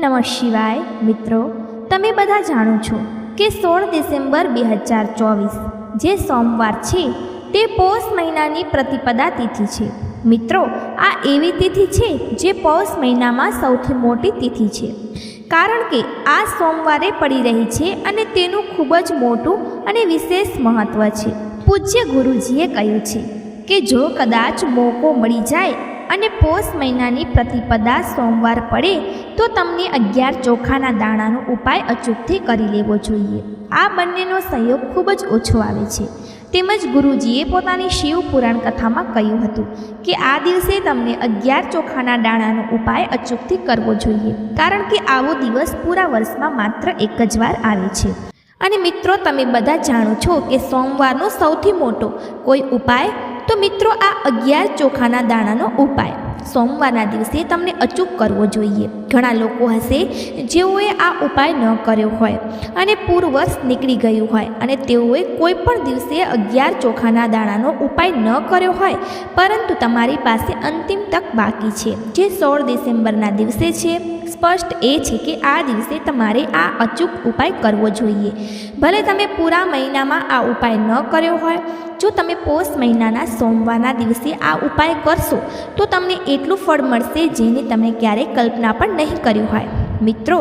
નમઃ શિવાય. મિત્રો, તમે બધા જાણો છો કે સોળ ડિસેમ્બર બે હજાર ચોવીસ જે સોમવાર છે, તે પૌષ મહિનાની પ્રતિપદા તિથિ છે. મિત્રો, આ એવી તિથિ છે જે પૌષ મહિનામાં સૌથી મોટી તિથિ છે. કારણ કે આ સોમવારે પડી રહી છે અને તેનું ખૂબ જ મોટું અને વિશેષ મહત્ત્વ છે. પૂજ્ય ગુરુજીએ કહ્યું છે કે જો કદાચ મોકો મળી જાય અને પોષ મહિનાની પ્રતિપદા સોમવાર પડે તો તમને અગિયાર ચોખાના દાણાનો ઉપાય અચૂકથી કરી લેવો જોઈએ. આ બંનેનો સહયોગ ખૂબ જ ઓછો આવે છે. તેમજ ગુરુજીએ પોતાની શિવ પુરાણ કથામાં કહ્યું હતું કે આ દિવસે તમને અગિયાર ચોખાના દાણાનો ઉપાય અચૂકથી કરવો જોઈએ. કારણ કે આવો દિવસ પૂરા વર્ષમાં માત્ર એક જ વાર આવે છે. અને મિત્રો, તમે બધા જાણો છો કે સોમવારનો સૌથી મોટો કોઈ ઉપાય તો મિત્રો આ અગિયાર ચોખાના દાણાનો ઉપાય. સોમવારના દિવસે તમને અચૂક કરવો જોઈએ. ઘણા લોકો હશે, જેઓએ આ ઉપાય ન કર્યો હોય અને પૂર્વસ નીકળી ગયું હોય અને તેઓએ કોઈ પણ દિવસે અગિયાર ચોખાના દાણાનો ઉપાય ન કર્યો હોય, પરંતુ તમારી પાસે અંતિમ તક બાકી છે. જે સોળ ડિસેમ્બરના દિવસે છે, સ્પષ્ટ એ છે કે આ દિવસે તમારે આ અચૂક ઉપાય કરવો જોઈએ. ભલે તમે પૂરા મહિનામાં આ ઉપાય ન કર્યો હોય, જો તમે પોષ મહિનાના સોમવારના દિવસે આ ઉપાય કરશો, તો તમને એટલું ફળ મળશે જેની તમે ક્યારેય કલ્પના પણ નહીં કર્યું હોય. મિત્રો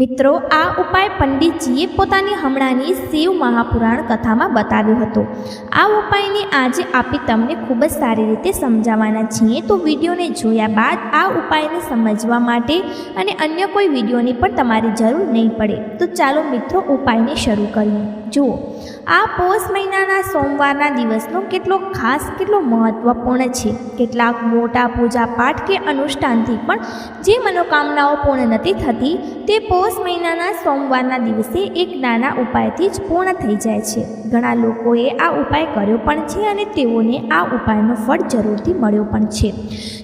મિત્રો, આ ઉપાય પંડિતજીએ પોતાની હમણાંની શિવ મહાપુરાણ કથામાં બતાવ્યો હતો. આ ઉપાયને આજે આપી તમને ખૂબ જ સારી રીતે સમજાવવાના છીએ. તો વિડીયોને જોયા બાદ આ ઉપાયને સમજવા માટે અને અન્ય કોઈ વિડીયોની પણ તમારી જરૂર નહીં પડે. તો ચાલો મિત્રો, ઉપાયને શરૂ કરીએ. જુઓ. આ પોષ મહિનાના સોમવારના દિવસનો કેટલો ખાસ, કેટલો મહત્વપૂર્ણ છે. કેટલાક મોટા પૂજા પાઠ કે અનુષ્ઠાનથી પણ જે મનોકામનાઓ પૂર્ણ નથી થતી, તે પોષ મહિનાના સોમવારના દિવસે એક નાના ઉપાયથી જ પૂર્ણ થઈ જાય છે. ઘણા લોકોએ આ ઉપાય કર્યો પણ છે અને તેઓને આ ઉપાયનો ફળ જરૂરથી મળ્યો પણ છે.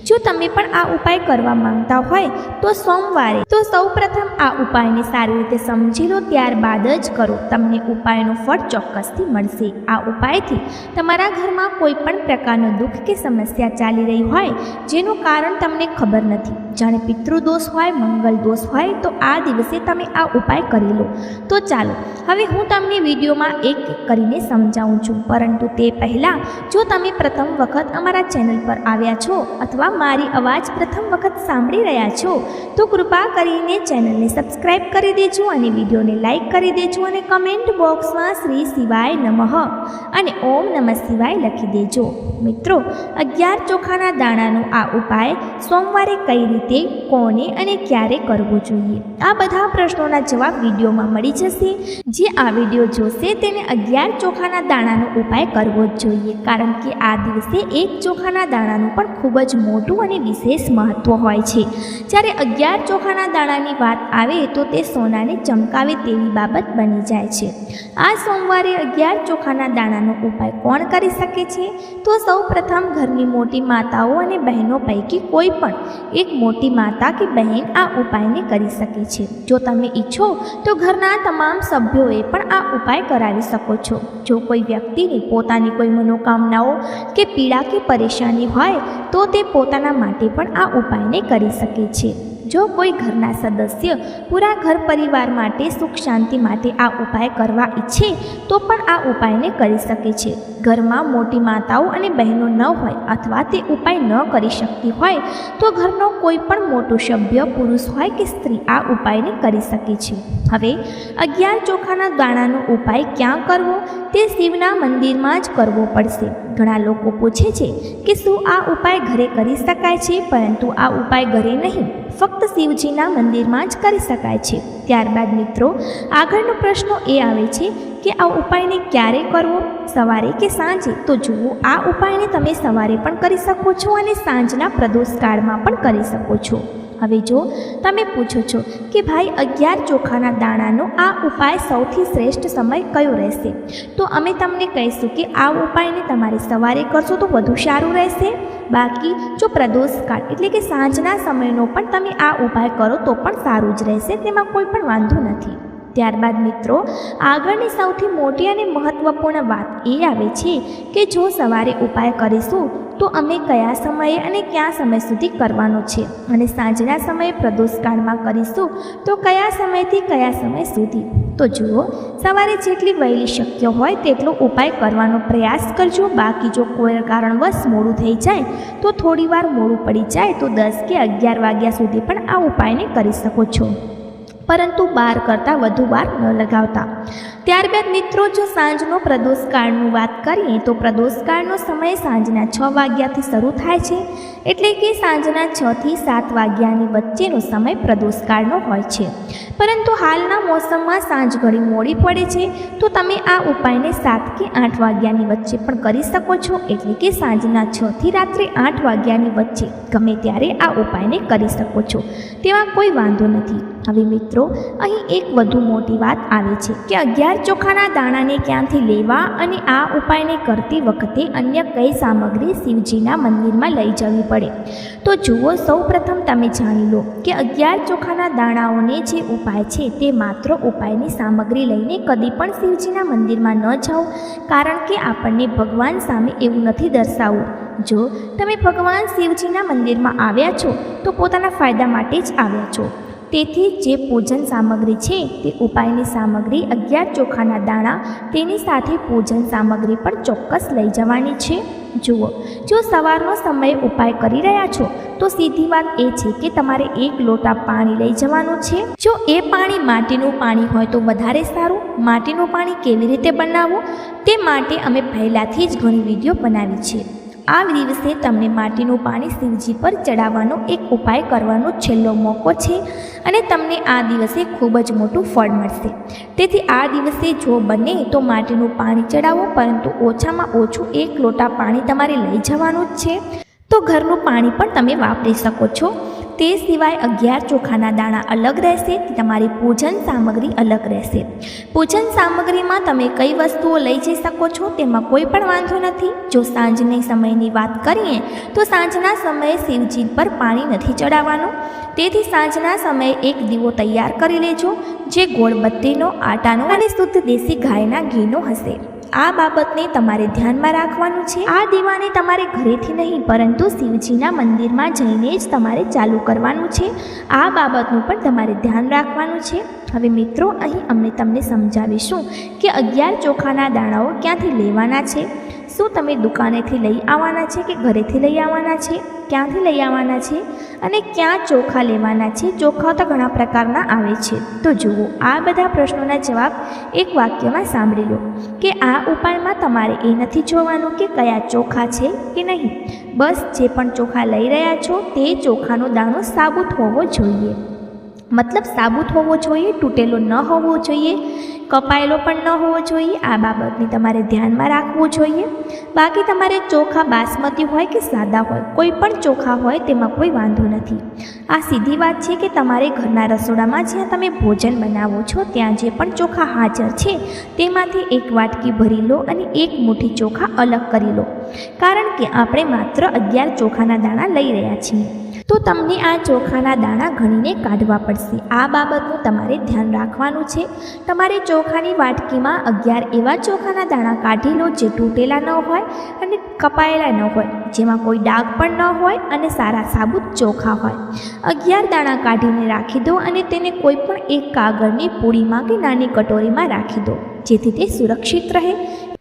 જો તમે પણ આ ઉપાય કરવા માંગતા હોય, તો સોમવારે તો સૌપ્રથમ આ ઉપાયને સારી રીતે સમજી લો, ત્યારબાદ જ કરો. તમને ઉપાયનું ફળ ચોક્કસથી મળશે. આ ઉપાયથી તમારા ઘરમાં કોઈ પણ પ્રકારનો દુઃખ કે સમસ્યા ચાલી રહી હોય, જેનું કારણ તમને ખબર નથી. જાણે પિતૃદોષ હોય, મંગલ દોષ હોય, તો આ દિવસે તમે આ ઉપાય કરી લો. તો ચાલો, હવે હું તમને વિડીયોમાં એક એક કરીને સમજાવું છું. પરંતુ તે પહેલાં, જો તમે પ્રથમ વખત અમારા ચેનલ પર આવ્યા છો અથવા મારી અવાજ પ્રથમ વખત સાંભળી રહ્યા છો, તો કૃપા કરીને ચેનલને સબસ્ક્રાઇબ કરી દેજો અને વિડીયોને લાઇક કરી દેજો અને કમેન્ટ બોક્સમાં શ્રી શિવાય નમઃ અને ઓમ નમઃ શિવાય લખી દેજો. મિત્રો, અગિયાર ચોખાના દાણાનો આ ઉપાય સોમવારે કઈ રીતે, કોને અને ક્યારે કરવો જોઈએ? આ બધા પ્રશ્નોના જવાબ વિડીયોમાં મળી જશે. જે આ વીડિયો જોશે તેને અગિયાર ચોખાના દાણાનો ઉપાય કરવો જ જોઈએ. કારણ કે આ દિવસે એક ચોખાના દાણાનું પણ ખૂબ જ મોટું અને વિશેષ મહત્ત્વ હોય છે. જ્યારે અગિયાર ચોખાના દાણાની વાત આવે તો તે સોનાને ચમકાવે તેવી બાબત બની જાય છે. આ સોમવારે અગિયાર ચોખાના દાણાનો ઉપાય કોણ કરી શકે છે? તો સૌ પ્રથમ ઘરની મોટી માતાઓ અને બહેનો પૈકી કોઈ પણ એક મોટી માતા કે બહેન આ ઉપાયને કરી શકે છે. જો તમે ઈચ્છો તો ઘરના તમામ સભ્યોએ પણ આ ઉપાય કરાવી શકો છો. જો કોઈ વ્યક્તિને પોતાની કોઈ મનોકામનાઓ કે પીડા કે પરેશાની હોય તો તે પોતાના માટે પણ આ ઉપાયને કરી શકે છે. જો કોઈ ઘરના સદસ્ય પૂરા ઘર પરિવાર માટે સુખ શાંતિ માટે આ ઉપાય કરવા ઈચ્છે, તો પણ આ ઉપાયને કરી શકે છે. ઘરમાં મોટી માતાઓ અને બહેનો ન હોય અથવા તે ઉપાય ન કરી શકતી હોય, તો ઘરનો કોઈ પણ મોટો સભ્ય, પુરુષ હોય કે સ્ત્રી આ ઉપાયને કરી શકે છે. હવે, અગિયાર ચોખાના દાણાનો ઉપાય ક્યાં કરવો? તે શિવના મંદિરમાં જ કરવો પડશે. ઘણા લોકો પૂછે છે કે શું આ ઉપાય ઘરે કરી શકાય છે, પરંતુ આ ઉપાય ઘરે નહીં. ફક્ત શિવજીના મંદિરમાં જ કરી શકાય છે. ત્યારબાદ મિત્રો, આગળનો પ્રશ્ન એ આવે છે કે આ ઉપાયને ક્યારે કરવો? સવારે કે સાંજે? તો જુઓ, આ ઉપાયને તમે સવારે પણ કરી શકો છો અને સાંજના પ્રદોષ કાળમાં પણ કરી શકો છો. હવે જો તમે પૂછો છો કે ભાઈ અગિયાર ચોખાના દાણાનો આ ઉપાય સૌથી શ્રેષ્ઠ સમય કયો રહેશે? તો અમે તમને કહીશું કે આ ઉપાયને તમારે સવારે કરશો તો વધુ સારું રહેશે. બાકી જો પ્રદોષકાળ એટલે કે સાંજના સમયનો પણ તમે આ ઉપાય કરો તો પણ સારું જ રહેશે, તેમાં કોઈ પણ વાંધો નથી. ત્યારબાદ મિત્રો, આગળની સૌથી મોટી અને મહત્ત્વપૂર્ણ વાત એ આવે છે કે જો સવારે ઉપાય કરીશું તો અમે કયા સમયે અને કયા સમય સુધી કરવાનો છે? અને સાંજના સમયે પ્રદોષકાળમાં કરીશું તો કયા સમયથી કયા સમય સુધી? તો જુઓ, સવારે જેટલી વહેલી શક્ય હોય તેટલો ઉપાય કરવાનો પ્રયાસ કરજો. બાકી જો કોઈ કારણવશ મોડું થઈ જાય તો થોડી વાર મોડું પડી જાય તો દસ કે અગિયાર વાગ્યા સુધી પણ આ ઉપાયને કરી શકો છો. પરંતુ બાર કરતાં વધુ વાર ન લગાવતા. ત્યારબાદ મિત્રો, જો સાંજનો પ્રદોષકાળનું વાત કરીએ, તો પ્રદોષકાળનો સમય સાંજના છ વાગ્યાથી શરૂ થાય છે, એટલે કે સાંજના છથી સાત વાગ્યાની વચ્ચેનો સમય પ્રદોષકાળનો હોય છે. પરંતુ હાલના મોસમમાં સાંજ ઘડી મોડી પડે છે, તો તમે આ ઉપાયને સાત કે આઠ વાગ્યાની વચ્ચે પણ કરી શકો છો, એટલે કે સાંજના છથી રાત્રે આઠ વાગ્યાની વચ્ચે ગમે ત્યારે આ ઉપાયને કરી શકો છો. તેમાં કોઈ વાંધો નથી. હવે મિત્રો, અહીં એક વધુ મોટી વાત આવે છે કે અગિયાર ચોખાના દાણાને ક્યાંથી લેવા અને આ ઉપાયને કરતી વખતે અન્ય કઈ સામગ્રી શિવજીના મંદિરમાં લઈ જવી પડે? તો જુઓ, સૌપ્રથમ તમે જાણી લો કે અગિયાર ચોખાના દાણાઓને જે ઉપાય છે તે માત્ર ઉપાયની સામગ્રી લઈને કદી પણ શિવજીના મંદિરમાં ન જાઓ, કારણ કે આપણને ભગવાન સામે એવું નથી દર્શાવવું. જો તમે ભગવાન શિવજીના મંદિરમાં આવ્યા છો, તો પોતાના ફાયદા માટે જ આવ્યા છો. તેથી જે પૂજન સામગ્રી છે તે ઉપાયની સામગ્રી અગિયાર ચોખાના દાણા, તેની સાથે પૂજન સામગ્રી પણ ચોક્કસ લઈ જવાની છે. જુઓ, જો સવારનો સમય ઉપાય કરી રહ્યા છો, તો સીધી વાત એ છે કે તમારે એક લોટા પાણી લઈ જવાનું છે. જો એ પાણી માટીનું પાણી હોય તો વધારે સારું. માટીનું પાણી કેવી રીતે બનાવવું? તે માટે અમે પહેલાંથી જ ઘણી વીડિયો બનાવી છે. આ દિવસે તમને માટીનું પાણી શિવજી પર ચડાવવાનો એક ઉપાય કરવાનો છેલ્લો મોકો છે અને તમને આ દિવસે ખૂબ જ મોટું ફળ મળશે. તેથી આ દિવસે જો બને તો માટીનું પાણી ચડાવો, પરંતુ ઓછામાં ઓછું એક લોટા પાણી તમારે લઈ જવાનું જ છે. તો ઘરનું પાણી પણ તમે વાપરી શકો છો. તે સિવાય અગિયાર ચોખાના દાણા અલગ રહેશે, તમારી પૂજન સામગ્રી અલગ રહેશે. પૂજન સામગ્રીમાં તમે કઈ વસ્તુઓ લઈ જઈ શકો છો તેમાં કોઈ પણ વાંધો નથી. જો સાંજની સમયની વાત કરીએ, તો સાંજના સમયે શિવજી પર પાણી નથી ચડાવવાનું. તેથી સાંજના સમયે એક દીવો તૈયાર કરી લેજો, જે ગોળબત્તીનો, આટાનો અને શુદ્ધ દેશી ગાયના ઘીનો હશે. આ બાબતને તમારે ધ્યાનમાં રાખવાનું છે. આ દીવાને તમારે ઘરેથી નહીં, પરંતુ શિવજીના મંદિરમાં જઈને જ તમારે ચાલુ કરવાનું છે. આ બાબતનું પણ તમારે ધ્યાન રાખવાનું છે. હવે મિત્રો, અહીં અમે તમને સમજાવીશું કે અગિયાર ચોખાના દાણાઓ ક્યાંથી લેવાના છે. શું તમે દુકાનેથી લઈ આવવાના છે કે ઘરેથી લઈ આવવાના છે? ક્યાંથી લઈ આવવાના છે? અને ક્યાં ચોખા લેવાના છે? ચોખા તો ઘણા પ્રકારના આવે છે. તો જુઓ, આ બધા પ્રશ્નોના જવાબ એક વાક્યમાં સાંભળી લો કે આ ઉપાયમાં તમારે એ નથી જોવાનું કે કયા ચોખા છે કે નહીં. બસ જે પણ ચોખા લઈ રહ્યા છો, તે ચોખાનો દાણો સાબુત હોવો જોઈએ. મતલબ સાબુત હોવો જોઈએ, તૂટેલો ન હોવો જોઈએ. કપાયેલો પણ ન હોવો જોઈએ. આ બાબતને તમારે ધ્યાનમાં રાખવું જોઈએ. બાકી તમારે ચોખા બાસમતી હોય કે સાદા હોય, કોઈ પણ ચોખા હોય તેમાં કોઈ વાંધો નથી. આ સીધી વાત છે કે તમારે ઘરના રસોડામાં જ્યાં તમે ભોજન બનાવો છો, ત્યાં જે પણ ચોખા હાજર છે, તેમાંથી એક વાટકી ભરી લો અને એક મુઠ્ઠી ચોખા અલગ કરી લો. કારણ કે આપણે માત્ર અગિયાર ચોખાના દાણા લઈ રહ્યા છીએ. તો તમને આ ચોખાના દાણા ઘણીને કાઢવા પડશે. આ બાબતનું તમારે ધ્યાન રાખવાનું છે. તમારે ચોખાની વાટકીમાં અગિયાર એવા ચોખાના દાણા કાઢી લો જે તૂટેલા ન હોય અને કપાયેલા ન હોય. જેમાં કોઈ ડાઘ પણ ન હોય અને સારા સાબુત ચોખા હોય. અગિયાર દાણા કાઢીને રાખી દો અને તેને કોઈ પણ એક કાગળની પૂડીમાં કે નાની કટોરીમાં રાખી દો, જેથી તે સુરક્ષિત રહે.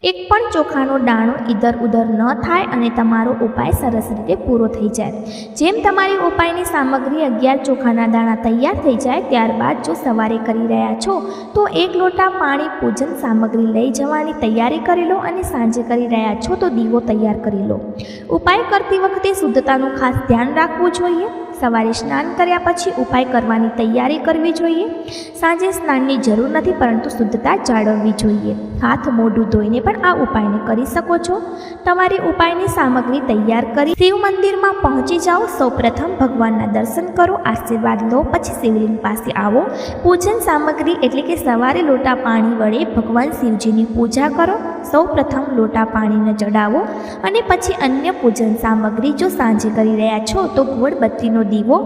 એક પણ ચોખાનો દાણો ઇધર ઉધર ન થાય અને તમારો ઉપાય સરસ રીતે પૂરો થઈ જાય. જેમ તમારી ઉપાયની સામગ્રી અગિયાર ચોખાના દાણા તૈયાર થઈ જાય, ત્યારબાદ જો સવારે કરી રહ્યા છો, તો એક લોટા પાણી પૂજન સામગ્રી લઈ જવાની તૈયારી કરી લો અને સાંજે કરી રહ્યા છો તો દીવો તૈયાર કરી લો. ઉપાય કરતી વખતે શુદ્ધતાનું ખાસ ધ્યાન રાખવું જોઈએ. સવારે સ્નાન કર્યા પછી ઉપાય કરવાની તૈયારી કરવી જોઈએ. સાંજે સ્નાનની જરૂર નથી, પરંતુ શુદ્ધતા જાળવવી જોઈએ. હાથ મોઢું ધોઈને પણ આ ઉપાયને કરી શકો છો. તમારી ઉપાયની સામગ્રી તૈયાર કરી શિવ મંદિરમાં પહોંચી જાઓ. સૌપ્રથમ ભગવાનના દર્શન કરો, આશીર્વાદ લો, પછી શિવલિંગ પાસે આવો. પૂજન સામગ્રી એટલે કે સવારે લોટા પાણી વડે ભગવાન શિવજીની પૂજા કરો. સૌ પ્રથમ લોટા પાણીને ચડાવો અને પછી અન્ય પૂજન સામગ્રી જો સાંજે કરી રહ્યા છો તો ગોળબત્તીનો દીવો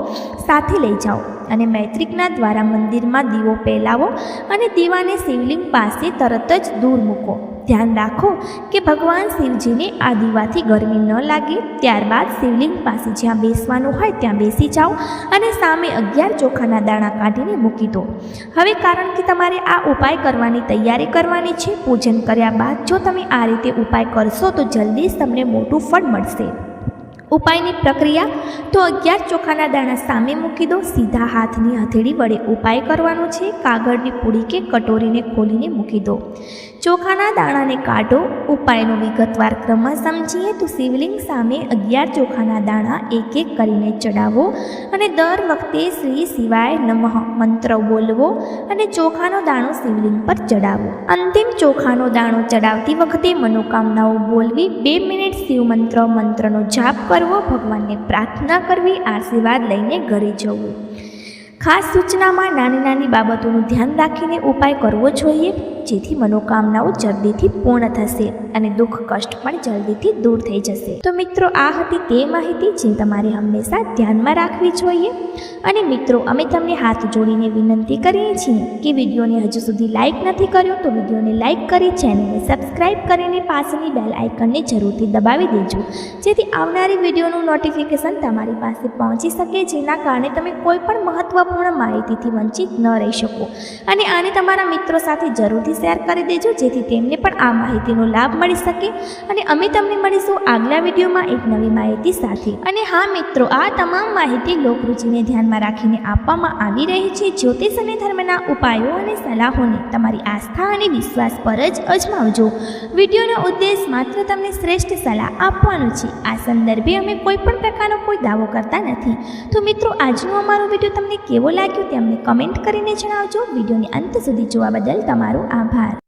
સાથે લઈ જાઓ અને મૈત્રિકના દ્વારા મંદિરમાં દીવો પહેલાવો અને દીવાને શિવલિંગ પાસે તરત જ દૂર મૂકો. ધ્યાન રાખો કે ભગવાન શિવજીને આ દીવાથી ગરમી ન લાગે. ત્યારબાદ શિવલિંગ પાસે જ્યાં બેસવાનું હોય ત્યાં બેસી જાઓ અને સામે અગિયાર ચોખાના દાણા કાઢીને મૂકી દો. હવે કારણ કે તમારે આ ઉપાય કરવાની તૈયારી કરવાની છે, પૂજન કર્યા બાદ જો તમે આ રીતે ઉપાય કરશો તો જલ્દી જ તમને મોટું ફળ મળશે. ઉપાયની પ્રક્રિયા? તો અગિયાર ચોખાના દાણા સામે મૂકી દો. સીધા હાથની હથેળી વડે ઉપાય કરવાનો છે. કાગળની પૂડી કે કટોરીને ખોલીને મૂકી દો. ચોખાના દાણાને કાઢો. ઉપાયનો વિગતવાર ક્રમ સમજીએ તો શિવલિંગ સામે અગિયાર ચોખાના દાણા એક એક કરીને ચડાવો અને દર વખતે શ્રી શિવાય નમઃ મંત્ર બોલવો અને ચોખાનો દાણો શિવલિંગ પર ચડાવો. અંતિમ ચોખાનો દાણો ચડાવતી વખતે મનોકામનાઓ બોલવી, બે મિનિટ શિવ મંત્ર મંત્રનો જાપ કરવો, ભગવાનને પ્રાર્થના કરવી, આશીર્વાદ લઈને ઘરે જવું. ખાસ સૂચનામાં નાની નાની બાબતોનું ધ્યાન રાખીને ઉપાય કરવો જોઈએ. જેથી મનોકામનાઓ જલ્દીથી પૂર્ણ થશે અને દુઃખ કષ્ટ પણ જલ્દીથી દૂર થઈ જશે. તો મિત્રો, આ હતી તે માહિતી જે તમારે હંમેશા ધ્યાનમાં રાખવી જોઈએ. અને મિત્રો, અમે તમને હાથ જોડીને વિનંતી કરીએ છીએ કે વિડીયોને હજુ સુધી લાઇક નથી કર્યો તો વિડીયોને લાઇક કરી, ચેનલને સબસ્ક્રાઇબ કરીને પાસેની બેલ આઇકનને જરૂરથી દબાવી દેજો. જેથી આવનારી વિડીયોનું નોટિફિકેશન તમારી પાસે પહોંચી શકે, જેના કારણે તમે કોઈ પણ મહત્વપૂર્ણ માહિતીથી વંચિત ન રહી શકો. અને આને તમારા મિત્રો સાથે જરૂરથી શેર કરી દેજો, જેથી તેમને પણ આ માહિતીનો લાભ મળી શકે અને અમે તમને મળીશું આગલા વિડીયોમાં એક નવી માહિતી સાથે. અને હા મિત્રો, આ તમામ માહિતી લોકરુચિને ધ્યાનમાં રાખીને આપવામાં આવી રહી છે જ્યોતિષ અને ધર્મના ઉપાયો અને સલાહોને. તમારી આસ્થા અને વિશ્વાસ પર જ અજમાવજો. વિડીયોનો ઉદ્દેશ માત્ર તમને શ્રેષ્ઠ સલાહ આપવાનો છે. આ સંદર્ભે અમે કોઈ પણ પ્રકારનો કોઈ દાવો કરતા નથી. તો મિત્રો, આજનો અમારો વીડિયો તમને કેવો લાગ્યો તે અમને કમેન્ટ કરીને જણાવજો. વિડીયોને અંત સુધી જોવા બદલ તમારો આભાર. 牌